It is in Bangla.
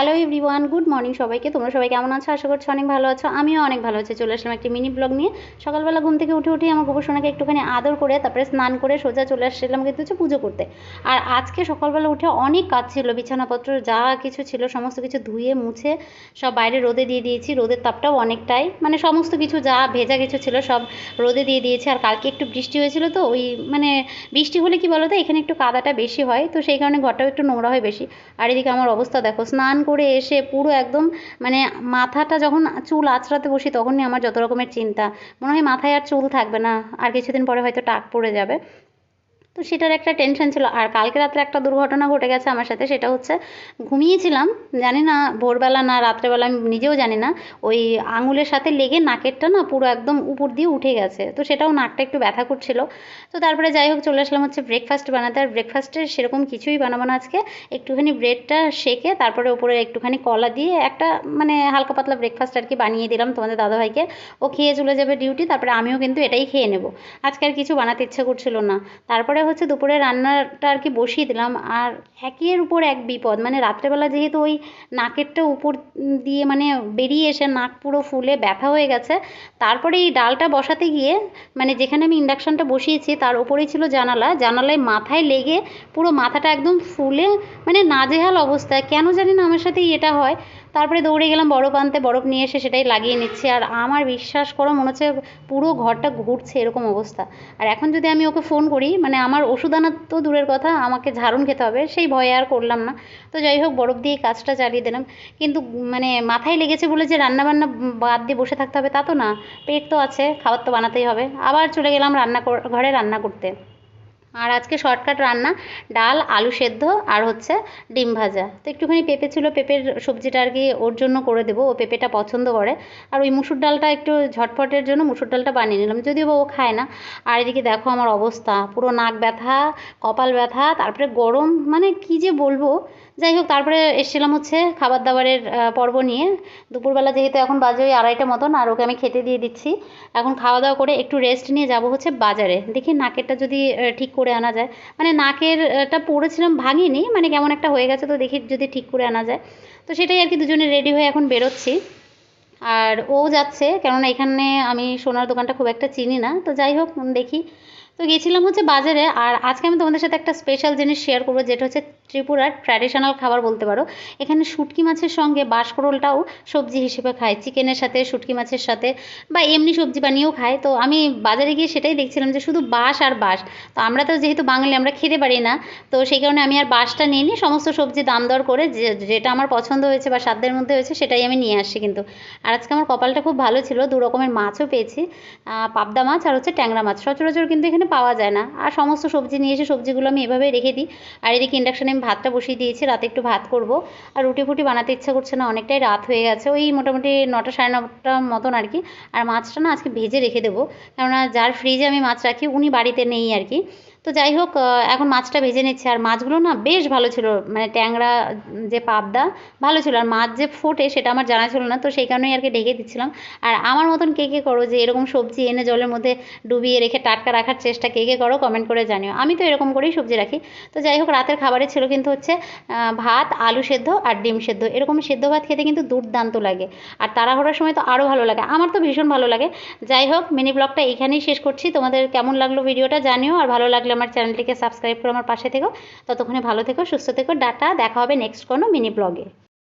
হ্যালো এভরিওয়ান গুড মর্নিং সবাইকে। তোমরা সবাই কেমন আছো? আশা করছ অনেক ভালো আছো। আমিও অনেক ভালো আছি। চলে আসলাম একটি মিনি ব্লগ নিয়ে। সকালবেলা ঘুম থেকে উঠে উঠে আমার গোপসোনাকে একটুখানি আদর করে, তারপরে স্নান করে সোজা চলে আসছিলাম কিন্তু হচ্ছে পুজো করতে। আর আজকে সকালবেলা উঠে অনেক কাজ ছিল, বিছানাপত্র যা কিছু ছিল, সমস্ত কিছু ধুয়ে, মুছে, সব বাইরে রোদে দিয়ে দিয়েছি। রোদের তাপটাও অনেকটাই মানে সমস্ত কিছু যা ভেজা কিছু ছিল সব রোদে দিয়ে দিয়েছি। আর কালকে একটু বৃষ্টি হয়েছিল তো, ওই মানে বৃষ্টি হলে কি বলো তো এখানে একটু কাদাটা বেশি হয়, তো সেই কারণে ঘরটাও একটু নোংরা হয় বেশি। আর এদিকে আমার অবস্থা দেখো, স্নান করে এসে পুরো একদম মানে মাথাটা যখন চুল আঁচড়াতে বসি তখনই আমার যত রকমের চিন্তা। মনে হয় মাথায় আর চুল থাকবে না। আর কিছুদিন পরে হয়তো টাক পড়ে যাবে। তো সেটার একটা টেনশন ছিল। আর কালকে রাত্রে একটা দুর্ঘটনা ঘটে গেছে আমার সাথে, সেটা হচ্ছে ঘুমিয়েছিলাম, জানি না, ভোরবেলা না রাত্রেবেলা, আমি নিজেও জানি না, ওই আঙুলের সাথে লেগে নাকেরটা না পুরো একদম উপর দিয়ে উঠে গেছে। তো সেটাও নাকটা একটু ব্যথা করছিল। তো তারপরে যাই হোক, চলে আসলাম হচ্ছে ব্রেকফাস্ট বানাতে। আর ব্রেকফাস্টের সেরকম কিছুই বানাবো না আজকে। একটুখানি ব্রেডটা সেকে তারপরে উপরে একটুখানি কলা দিয়ে একটা মানে হালকা পাতলা ব্রেকফাস্ট আর কি বানিয়ে দিলাম তোমাদের দাদাভাইকে। ও খেয়ে চলে যাবে ডিউটি তারপরে আমিও কিন্তু এটাই খেয়ে নেব। আজকে আর কিছু বানাতে ইচ্ছে করছিল না। তারপরে হচ্ছে দুপুরে রান্নাটা আর কি বসিয়ে দিলাম। আর একের উপর এক বিপদ মানে রাত্রেবেলা যেহেতু ওই নাকেরটা উপর দিয়ে মানে বেরিয়ে এসে নাক পুরো ফুলে ব্যথা হয়ে গেছে, তারপরে এই ডালটা বসাতে গিয়ে মানে যেখানে আমি ইন্ডাকশানটা বসিয়েছি তার উপরেই ছিল জানালা। জানালায় মাথায় লেগে পুরো মাথাটা একদম ফুলে মানে নাজেহাল অবস্থায় কেন জানি না আমার সাথেই এটা হয়। তারপরে দৌড়ে গেলাম বরফ আনতে, বরফ নিয়ে এসে সেটাই লাগিয়ে নিচ্ছি। আর আমার বিশ্বাস করো, মনে হচ্ছে পুরো ঘরটা ঘুরছে এরকম অবস্থা। আর এখন যদি আমি ওকে ফোন করি মানে আমার ওষুধ আনা তো দূরের কথা, আমাকে ঝাড়ুন খেতে হবে, সেই ভয়ে আর করলাম না। তো যাই হোক, বরফ দিয়ে কাজটা চালিয়ে দিলাম। কিন্তু মানে মাথায় লেগেছে বলে যে রান্নাবান্না বাদ দিয়ে বসে থাকতে হবে, তা তো না। পেট তো আছে, খাবার তো বানাতেই হবে। আবার চলে গেলাম রান্না ঘরে রান্না করতে। আর আজকে শর্টকাট রান্না, ডাল, আলু সেদ্ধ আর হচ্ছে ডিম ভাজা। তো একটুখানি পেঁপে ছিল, পেঁপের সবজিটা আর কি ওর জন্য করে দেবো, ও পেঁপেটা পছন্দ করে। আর ওই মুসুর ডালটা একটু ঝটফটের জন্য মুসুর ডালটা বানিয়ে নিলাম, যদিও ও খায় না। আর এদিকে দেখো আমার অবস্থা, পুরো নাক ব্যথা, কপাল ব্যথা, তারপরে গরম মানে কী যে বলব। যাই হোক, তারপরে এসেছিলাম হচ্ছে খাবার দাবারের পর্ব নিয়ে। দুপুরবেলা যেহেতু এখন বাজে ওই আড়াইটা মতন, আর ওকে আমি খেতে দিয়ে দিচ্ছি। এখন খাওয়া দাওয়া করে একটু রেস্ট নিয়ে যাব হচ্ছে বাজারে। দেখি নাকেরটা যদি ঠিক করে আনা যায়। মানে নাকেরটা পড়েছিলাম ভাঙিনি মানে কেমন একটা হয়ে গেছে তো দেখি যদি ঠিক করে আনা যায়। তো সেটাই আর কি দুজনে রেডি হয়ে এখন বেরোচ্ছি। আর ও যাচ্ছে, কেননা এখানে আমি সোনার দোকানটা খুব একটা চিনি না। তো যাই হোক, দেখি। তো গেছিলাম হচ্ছে বাজারে, আর আজকে আমি তোমাদের সাথে একটা স্পেশাল জিনিস শেয়ার করব, যেটা হচ্ছে ত্রিপুরার ট্র্যাডিশনাল খাবার বলতে পারো। এখানে শুটকি মাছের সঙ্গে বাঁশকরোলটাও সবজি হিসেবে খায় চিকেনের সাথে, শুটকি মাছের সাথে, বা এমনি সবজি বানিয়েও খায়। তো আমি বাজারে গিয়ে সেটাই দেখছিলাম যে শুধু বাঁশ আর বাঁশ। তো আমরা তো যেহেতু বাঙালি, আমরা খেতে পারি না। তো সেই কারণে আমি আর বাঁশটা নিয়ে নিই সমস্ত সবজি দাম দর করে যেটা আমার পছন্দ হয়েছে বা সাধ্যের মধ্যে হয়েছে সেটাই আমি নিয়ে আসছি কিন্তু। আর আজকে আমার কপালটা খুব ভালো ছিল, দু রকমের মাছও পেয়েছি পাবদা মাছ আর হচ্ছে ট্যাংরা মাছ। সচরাচর কিন্তু এখানে পাওয়া যায় না। আর সমস্ত সবজি নিয়ে এসে সবজিগুলো আমি এভাবে রেখে দিই। আর এদিকে ইন্ডাকশানে আমি ভাতটা বসিয়ে দিয়েছি, রাতে একটু ভাত করব। আর রুটি ফুটি বানাতে ইচ্ছা করছে না, অনেকটাই রাত হয়ে গেছে। ওই মোটামুটি নটা সাড়ে নটার মতন আর কি। আর মাছটা না আজকে ভেজে রেখে দেবো। কেননা যার ফ্রিজে আমি মাছ রাখি, উনি বাড়িতে নেই আর কি। তো যাই হোক এখন মাছটা ভেজে নিচ্ছে। আর মাছগুলো না বেশ ভালো ছিল মানে ট্যাংরা যে পাবদা ভালো ছিল। আর মাছ যে ফোটে সেটা আমার জানা ছিল না, তো সেই কারণেই আর কি ঢেকে দিচ্ছিলাম। আর আমার মতন কে কে করো যে এরকম সবজি এনে জলের মধ্যে ডুবিয়ে রেখে টাটকা রাখার চেষ্টা কে কে করো কমেন্ট করে জানিও। আমি তো এরকম করেই সবজি রাখি। তো যাই হোক, রাতের খাবারে ছিল কিন্তু হচ্ছে ভাত, আলু সেদ্ধ আর ডিম সেদ্ধ। এরকম সেদ্ধ ভাত খেতে কিন্তু দুর্দান্ত লাগে। আর তাড়াহুড়োর সময় তো আরও ভালো লাগে। আমার তো ভীষণ ভালো লাগে। যাই হোক মিনি ব্লগটা এখানেই শেষ করছি। তোমাদের কেমন লাগল ভিডিওটা জানিও। আর ভালো লাগলে আমার চ্যানেলটিকে সাবস্ক্রাইব করে আমার পাশে থেকো। ততক্ষণে ভালো থেকো, সুস্থ থেকো ডাটা দেখা হবে নেক্সট কোনো মিনি ব্লগে